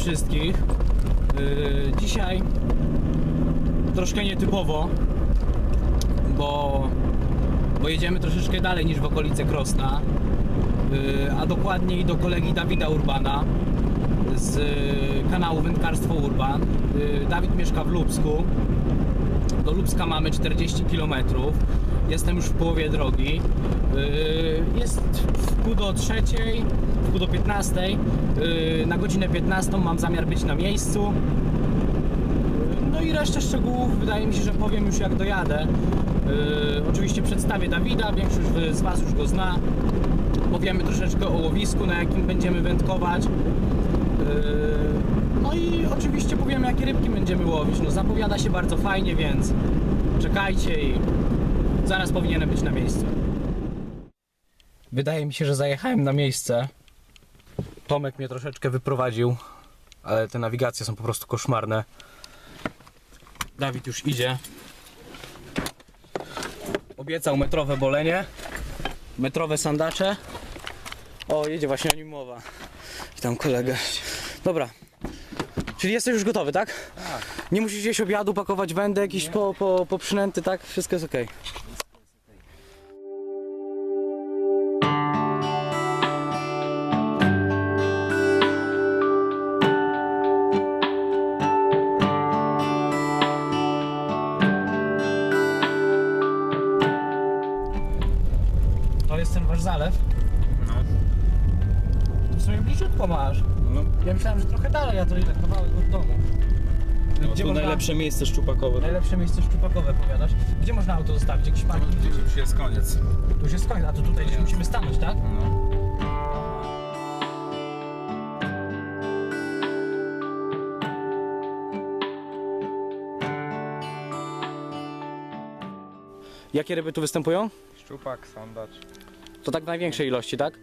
Wszystkich. Yy, dzisiaj troszkę nietypowo, bo, bo jedziemy troszeczkę dalej niż w okolice Krosna, yy, a dokładniej do kolegi Dawida Urbana z kanału Wędkarstwo Urban. Yy, Dawid mieszka w Lubsku. Do Lubska mamy 40 km. Jestem już w połowie drogi. Yy, Jest w pół do trzeciej, w pół do 15. Yy, Na godzinę 15 mam zamiar być na miejscu. No i resztę szczegółów wydaje mi się, że powiem już jak dojadę. Yy, Oczywiście przedstawię Dawida, większość z Was już go zna. Powiemy troszeczkę o łowisku, na jakim będziemy wędkować. Yy, No i oczywiście powiemy jakie rybki będziemy łowić. No zapowiada się bardzo fajnie, więc czekajcie i zaraz powinienem być na miejscu. Wydaje mi się, że zajechałem na miejsce. Tomek mnie troszeczkę wyprowadził, ale te nawigacje są po prostu koszmarne. Dawid już idzie. Obiecał metrowe bolenie, metrowe sandacze. O, jedzie właśnie o nim mowa. Witam kolegę. Dobra. Czyli jesteś już gotowy, tak? Tak. Nie musisz jeść obiadu, pakować wędę, jakiś po, po, po przynęty, tak? Wszystko jest ok. To jest ten wasz zalew? No, W sumie bliziutko masz. Ja myślałem, że trochę dalej, a to ile kawałek od domu. no Gdzie tu można- najlepsze miejsce szczupakowe. Najlepsze miejsce szczupakowe powiadasz. Gdzie można auto zostawić? Jakiś parking? Gdzieś już jest koniec. Tu już jest koniec, a to tutaj gdzieś musimy stanąć, tak? No. Jakie ryby tu występują? Szczupak, sandacz. To tak w największej ilości, tak?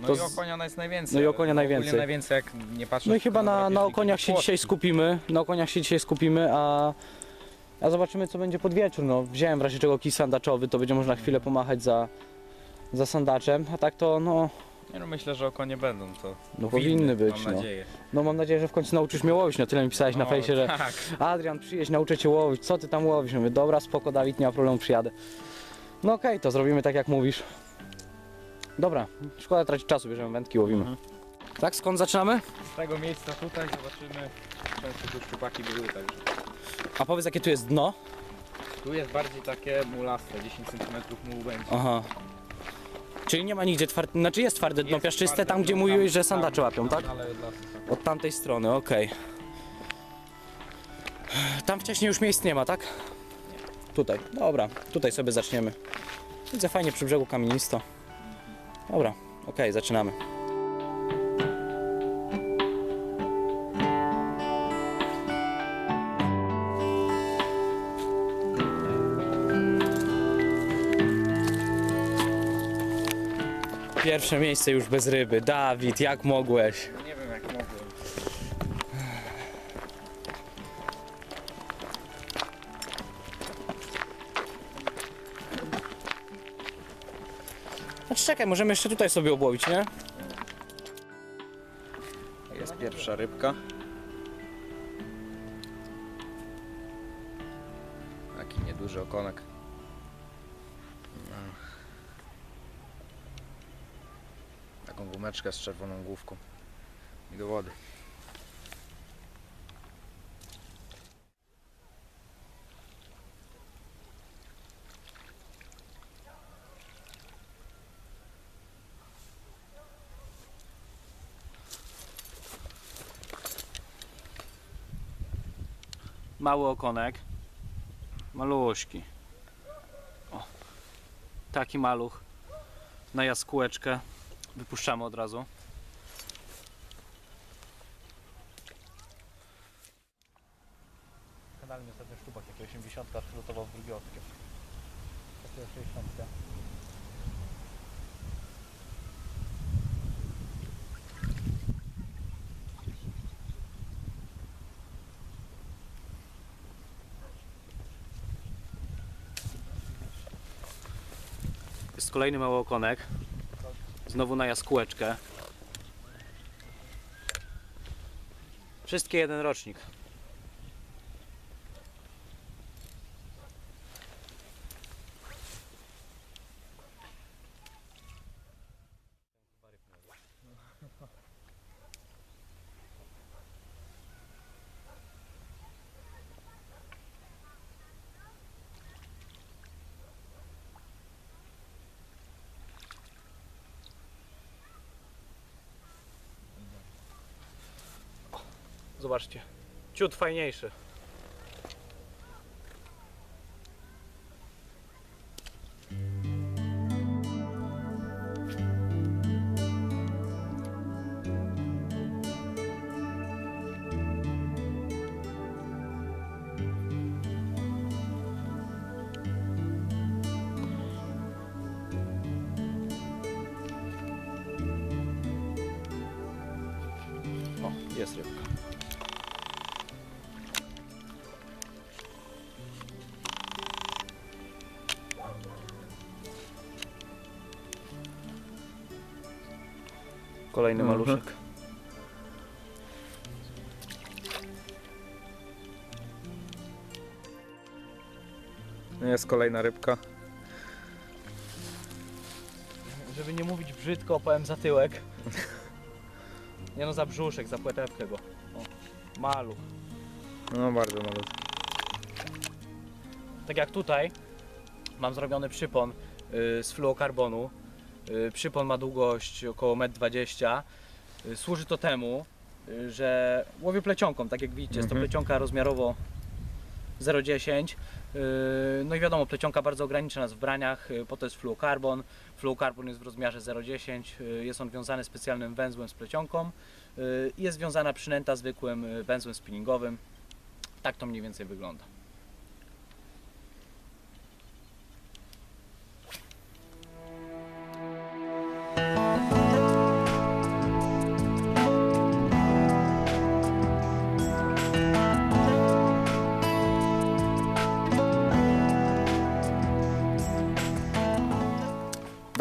No To i z- okonia jest najwięcej. No i ale okonia ogólnie najwięcej. najwięcej jak nie patrzę. No i chyba na, na okoniach się dzisiaj skupimy. Na okoniach się dzisiaj skupimy, a, a zobaczymy co będzie pod wieczór. No, wziąłem w razie czego kij sandaczowy, to będzie można chwilę pomachać za, za sandaczem, a tak to no, Nie no myślę, że okonie będą to. no powinny być. Mam no. nadzieję. no mam nadzieję, że w końcu nauczysz mnie łowić. No tyle mi pisałeś na No, fejsie, że Tak. Adrian, przyjedź, nauczę cię łowić. Co ty tam łowisz? Mówię, dobra, spoko, Dawid, nie ma problemu, przyjadę. No okej, to zrobimy tak jak mówisz. Dobra, szkoda tracić czasu, bierzemy wędki, łowimy. Mhm. Tak, skąd zaczynamy? Z tego miejsca tutaj zobaczymy. Często tu szczupaki były, także. A powiedz, jakie tu jest dno? Tu jest bardziej takie mulaste, 10 cm mułu będzie. Aha. Czyli nie ma nigdzie twarde, znaczy jest twarde dno Jest piaszczyste, twarde tam gdzie dno, mówiłeś, że tam, sandacze łapią, tam, tak? Ale dla. Od tamtej strony, okej. Tam wcześniej już miejsc nie ma, tak? Tutaj, dobra, tutaj sobie zaczniemy. Widzę fajnie przy brzegu kamienisto. Dobra, okej, zaczynamy. Pierwsze miejsce już bez ryby. Dawid, jak mogłeś? Znaczy czekaj, możemy jeszcze tutaj sobie obłowić, nie? Jest pierwsza rybka. Taki nieduży okonek. Taką gumeczkę z czerwoną główką. I do wody. Mały okonek. Maluśki. O. Taki maluch. Na jaskółeczkę. Wypuszczamy od razu. jest kolejny mały okonek. Znowu na jaskółeczkę. Wszystkie jeden rocznik. Zobaczcie. Ciut fajniejszy. Jest rybka. Kolejny Mhm. maluszek. Jest kolejna rybka. Żeby nie mówić brzydko, opowiem za tyłek. Nie no, za brzuszek, za płetewkę go. O, maluch. No bardzo malutki. Tak jak tutaj mam zrobiony przypon y, z fluokarbonu. Y, Przypon ma długość około 1,20 m. Y, Służy to temu, y, że łowię plecionką, tak jak widzicie, jest to Mhm. plecionka rozmiarowo 0,10 Yy, No i wiadomo, plecionka bardzo ogranicza nas w braniach, po to jest fluokarbon. Fluokarbon jest w rozmiarze 0,10, yy, jest on wiązany specjalnym węzłem z plecionką i jest wiązana przynęta zwykłym węzłem spinningowym. Tak to mniej więcej wygląda.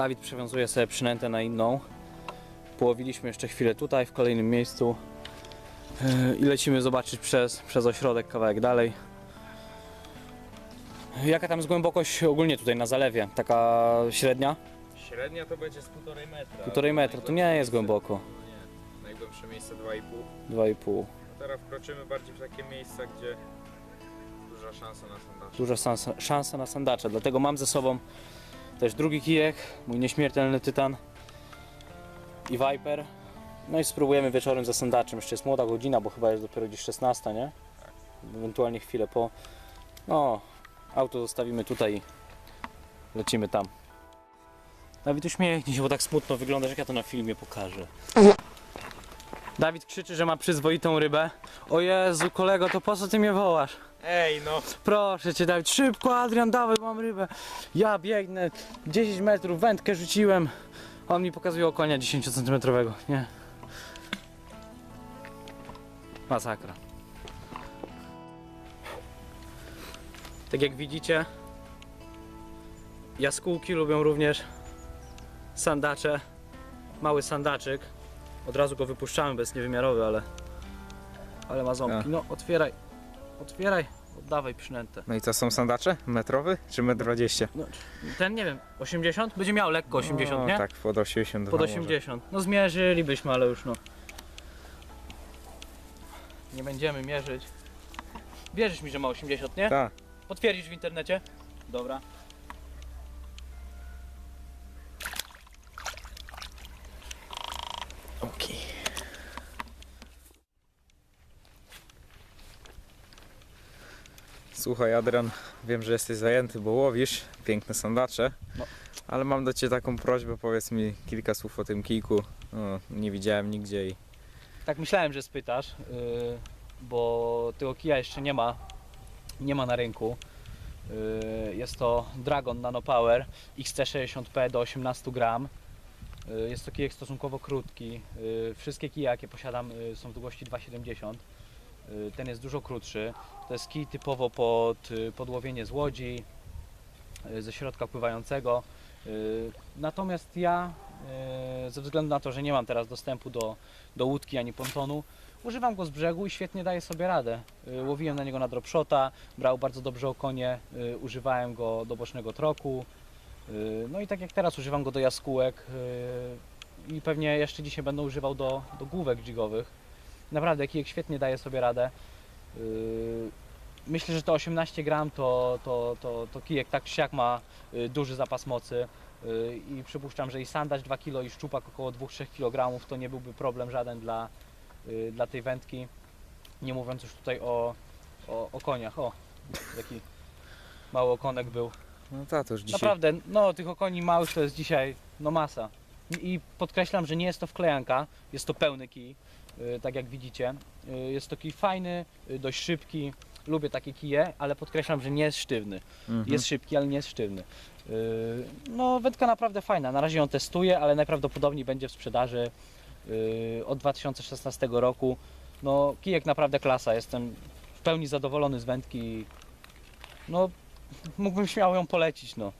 Dawid przewiązuje sobie przynętę na inną. Połowiliśmy jeszcze chwilę tutaj, w kolejnym miejscu. Yy, I lecimy zobaczyć przez, przez ośrodek kawałek dalej. Jaka tam jest głębokość ogólnie tutaj na zalewie? Taka średnia? Średnia to będzie z półtorej metra. Półtorej metra, to nie jest głęboko. Nie. Najgłębsze miejsce 2,5. 2,5. A teraz wkroczymy bardziej w takie miejsca, gdzie duża szansa na sondaż. Duża szansa, szansa na sandacze, dlatego mam ze sobą też drugi kijek, mój nieśmiertelny tytan i Viper. No i spróbujemy wieczorem za sandaczem. Jeszcze jest młoda godzina, bo chyba jest dopiero gdzieś 16, nie? Ewentualnie chwilę po. No, auto zostawimy tutaj i lecimy tam. Dawid uśmiechnij się, bo tak smutno wyglądasz, jak ja to na filmie pokażę. Dawid krzyczy, że ma przyzwoitą rybę. O Jezu, kolego, to po co ty mnie wołasz? Ej no! Proszę cię Dawid, szybko Adrian, dawaj, mam rybę. Ja biegnę, 10 metrów, wędkę rzuciłem. a On mi pokazuje okonia 10 cm, nie? Masakra. Tak jak widzicie, jaskółki lubią również sandacze. Mały sandaczyk. Od razu go wypuszczamy, bo jest niewymiarowy, ale, ale ma ząbki. No, otwieraj, otwieraj, oddawaj przynętę. No i co, są sandacze? Metrowy czy metr 20? Ten nie wiem, 80? Będzie miał lekko 80, no, nie? Tak, pod 80. Pod 80. No zmierzylibyśmy, ale już no. Nie będziemy mierzyć. Wierzysz mi, że ma 80, nie? Tak. Potwierdzisz w internecie? Dobra. Słuchaj Adrian, wiem, że jesteś zajęty, bo łowisz piękne sandacze, No. ale mam do Ciebie taką prośbę, powiedz mi kilka słów o tym kijku. No, nie widziałem nigdzie i Tak myślałem, że spytasz, yy, bo tego kija jeszcze nie ma. Nie ma na rynku. Yy, jest to Dragon Nano Power XT60P do 18 gram. Yy, Jest to kijek stosunkowo krótki. Yy, Wszystkie kije, jakie posiadam, yy, są długości 2,70. Yy, Ten jest dużo krótszy. To jest kij typowo pod yy, podłowienie z łodzi, yy, ze środka pływającego. Y, Natomiast ja, y, ze względu na to, że nie mam teraz dostępu do, do łódki ani pontonu, używam go z brzegu i świetnie daje sobie radę. Y, Łowiłem na niego na dropshota, brał bardzo dobrze okonie, y, używałem go do bocznego troku. y, No i tak jak teraz używam go do jaskółek y, i pewnie jeszcze dzisiaj będę używał do, do główek jigowych. Naprawdę kijek świetnie daje sobie radę. Y, Myślę, że to 18 gram to, to, to, to kijek tak siak ma y, duży zapas mocy y, i przypuszczam, że i sandacz 2 kg i szczupak około 2-3 kg to nie byłby problem żaden dla, dla tej wędki. Nie mówiąc już tutaj o, o, o koniach. O, taki mały okonek był. No to już dzisiaj. Naprawdę, no tych okoni małych to jest dzisiaj no masa. I podkreślam, że nie jest to wklejanka, jest to pełny kij, y, tak jak widzicie. Y, Jest to kij fajny, y, dość szybki. Lubię takie kije, ale podkreślam, że nie jest sztywny. Mhm. Jest szybki, ale nie jest sztywny. No, wędka naprawdę fajna. Na razie ją testuję, ale najprawdopodobniej będzie w sprzedaży od 2016 roku. No, kijek naprawdę klasa. Jestem w pełni zadowolony z wędki. No, mógłbym śmiało ją polecić, no.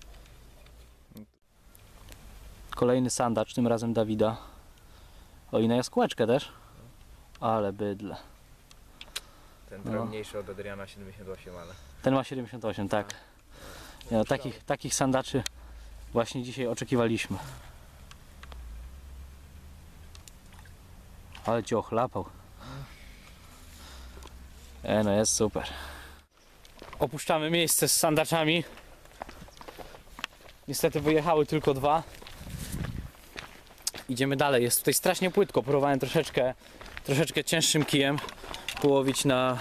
Kolejny sandacz, tym razem Dawida. O i na jaskółeczkę też. Ale bydle. Ten No. drobniejszy od Adriana 78, ale. Ten ma 78, tak. Nie, no, takich, takich sandaczy właśnie dzisiaj oczekiwaliśmy. Ale cię ochlapał. E, no jest super. Opuszczamy miejsce z sandaczami. Niestety wyjechały tylko dwa. Idziemy dalej. Jest tutaj strasznie płytko. Próbowałem troszeczkę, troszeczkę cięższym kijem połowić na,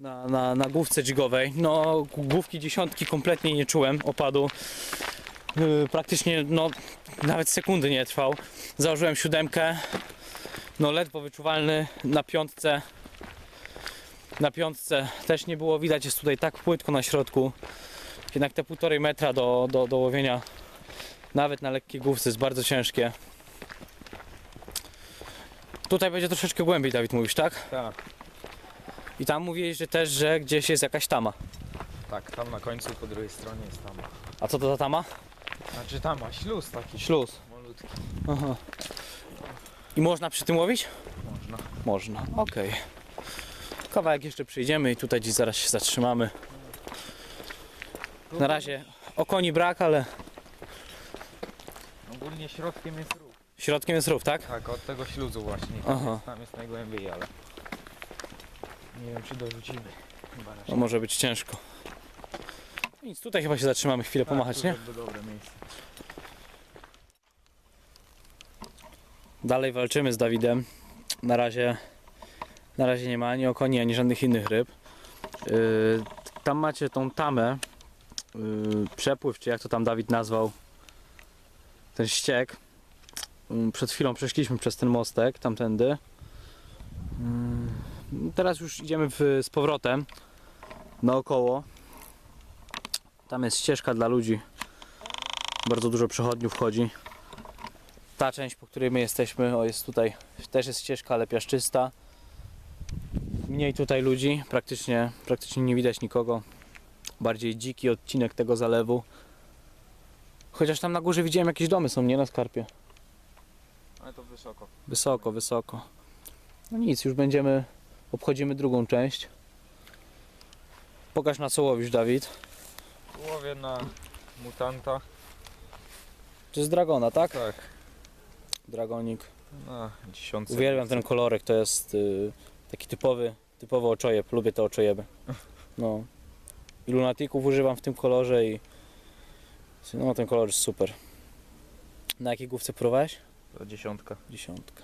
na, na, na główce jigowej. No, główki dziesiątki kompletnie nie czułem opadu. Yy, praktycznie no, nawet sekundy nie trwał. Założyłem siódemkę. No, ledwo wyczuwalny na piątce. Na piątce też nie było widać, jest tutaj tak płytko na środku. Jednak te półtorej metra do, do, do łowienia nawet na lekkiej główce jest bardzo ciężkie. Tutaj będzie troszeczkę głębiej, Dawid, mówisz, tak? Tak. I tam mówiłeś, że też, że gdzieś jest jakaś tama. Tak, tam na końcu po drugiej stronie jest tam. A co to za tama? Znaczy tam ma śluz taki Śluz. malutki. Aha. I można przy tym łowić? Można. Można, okej. Kawałek jeszcze przyjdziemy i tutaj gdzieś zaraz się zatrzymamy. Na razie okoni brak, ale Ogólnie środkiem jest rów. środkiem jest rów, tak? Tak, od tego śluzu właśnie. Tam, Aha. jest, tam jest najgłębiej, ale. Nie wiem czy dorzucimy. Chyba raczej. No może być ciężko. Nic, tutaj chyba się zatrzymamy chwilę pomachać, Tak, nie? To dobre miejsce. Dalej walczymy z Dawidem. Na razie, na razie nie ma ani okoni, ani żadnych innych ryb. Yy, tam macie tą tamę, yy, przepływ, czy jak to tam Dawid nazwał, ten ściek. Yy, przed chwilą przeszliśmy przez ten mostek, tamtędy. Yy, teraz już idziemy w, z powrotem naokoło. Tam jest ścieżka dla ludzi. Bardzo dużo przechodniów wchodzi ta część, po której my jesteśmy, o jest tutaj, też jest ścieżka, ale piaszczysta. Mniej tutaj ludzi, praktycznie, praktycznie nie widać nikogo. Bardziej dziki odcinek tego zalewu. Chociaż tam na górze widziałem jakieś domy są, nie na skarpie. Ale to wysoko. Wysoko, wysoko. No nic, już będziemy, obchodzimy drugą część. Pokaż na co łowisz, Dawid. Łowię na mutanta. To jest Dragona, tak? Tak. Dragonik. Na dziesiątce. Uwielbiam ten kolorek, to jest y, taki typowy, typowy oczojeb, lubię te oczojeby. No. I lunatików używam w tym kolorze i no ten kolor jest super. Na jakiej główce próbowałeś? To dziesiątka. Dziesiątka.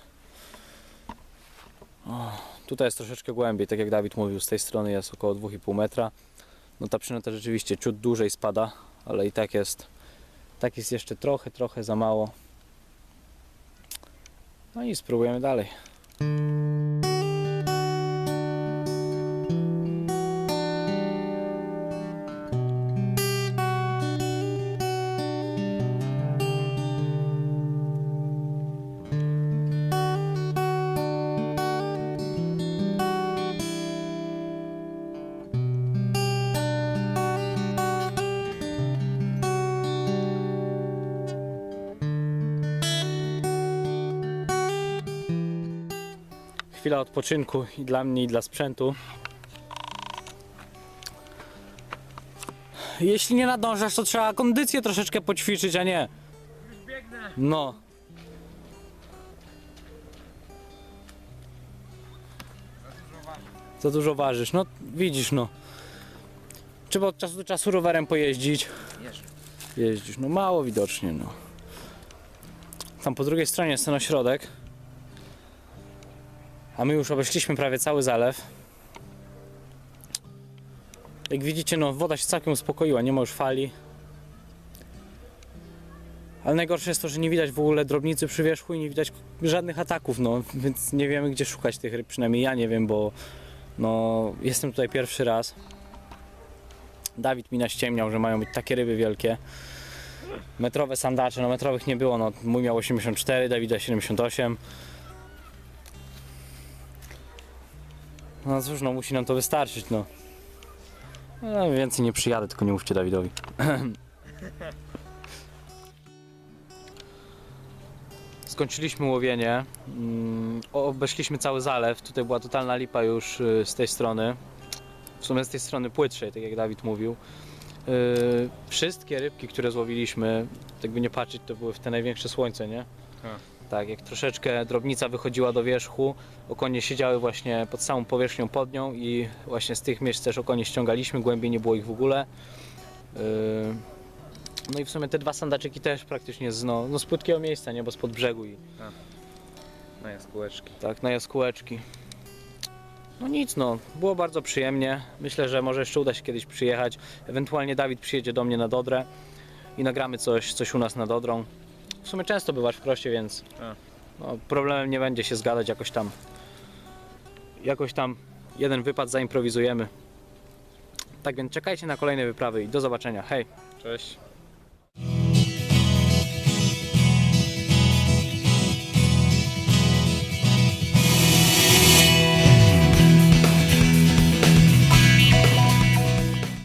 O, tutaj jest troszeczkę głębiej, tak jak Dawid mówił, z tej strony jest około 2,5 metra. No ta przynęta rzeczywiście ciut dłużej spada, ale i tak jest, tak jest jeszcze trochę, trochę za mało. No i spróbujemy dalej. Chwila odpoczynku i dla mnie, i dla sprzętu. Jeśli nie nadążasz, to trzeba kondycję troszeczkę poćwiczyć, a nie. No. Za dużo ważysz. No widzisz, no. Trzeba od czasu do czasu rowerem pojeździć. Jeździsz, no mało widocznie, no. Tam po drugiej stronie jest ten ośrodek. A my już obeszliśmy prawie cały zalew. Jak widzicie, no woda się całkiem uspokoiła, nie ma już fali. Ale najgorsze jest to, że nie widać w ogóle drobnicy przy wierzchu i nie widać żadnych ataków, no więc nie wiemy gdzie szukać tych ryb, przynajmniej ja nie wiem, bo no jestem tutaj pierwszy raz. Dawid mi naściemniał, że mają być takie ryby wielkie. Metrowe sandacze, no metrowych nie było, no mój miał 84, Dawida 78. No cóż, no musi nam to wystarczyć, no. no więcej nie przyjadę, tylko nie mówcie Dawidowi. Skończyliśmy łowienie. Mm, Obeszliśmy cały zalew. Tutaj była totalna lipa już y, z tej strony. W sumie z tej strony płytszej, tak jak Dawid mówił. Y, Wszystkie rybki, które złowiliśmy, tak by nie patrzeć, to były w te największe słońce, nie? Tak. Tak, jak troszeczkę drobnica wychodziła do wierzchu, okonie siedziały właśnie pod samą powierzchnią pod nią i właśnie z tych miejsc też okonie ściągaliśmy, głębiej nie było ich w ogóle. Yy, No i w sumie te dwa sandaczyki też praktycznie z, no, no z płytkiego miejsca, nie, bo spod brzegu i Na jaskółeczki. tak, na jaskółeczki. No nic, no, było bardzo przyjemnie. Myślę, że może jeszcze uda się kiedyś przyjechać. Ewentualnie Dawid przyjedzie do mnie na Dodrę i nagramy coś, coś u nas na Dodrą. W sumie często bywasz w Kroście, więc A. no, problemem nie będzie się zgadać jakoś tam. Jakoś tam jeden wypad zaimprowizujemy. Tak więc czekajcie na kolejne wyprawy i do zobaczenia. Hej! Cześć.